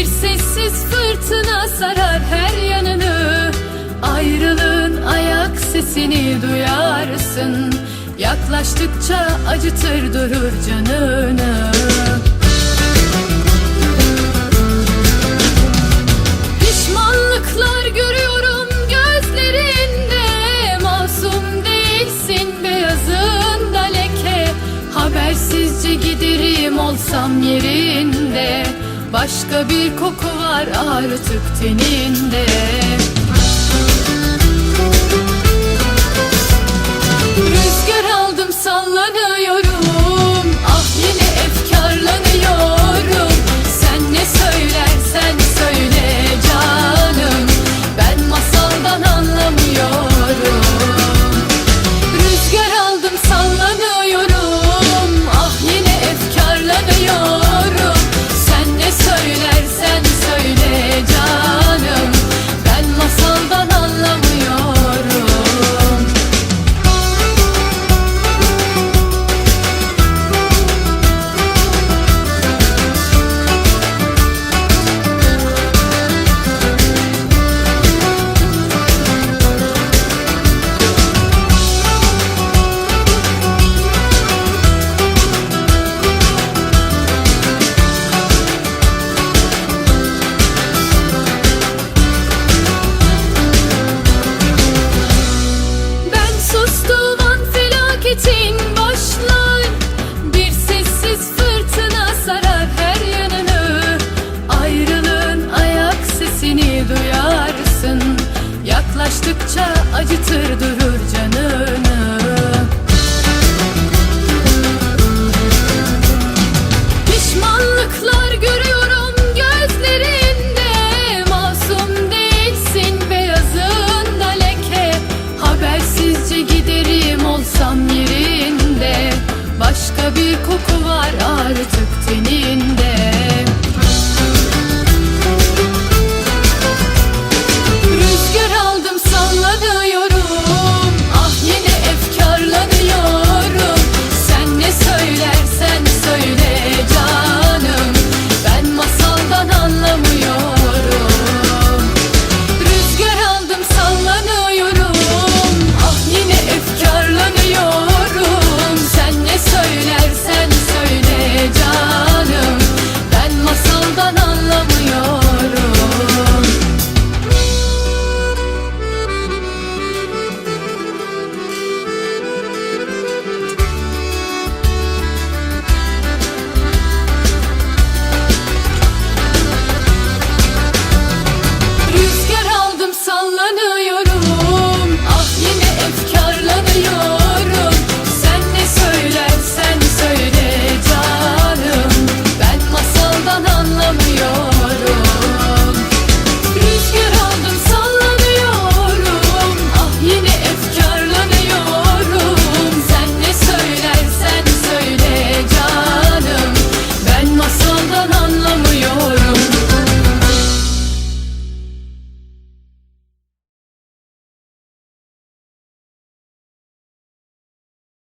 Bir sessiz fırtına sarar her yanını. Ayrılığın ayak sesini duyarsın. Yaklaştıkça acıtır durur canını. Pişmanlıklar görüyorum gözlerinde. Masum değilsin beyazında leke. Habersizce giderim olsam yerinde. Başka bir koku var artık teninde. karartı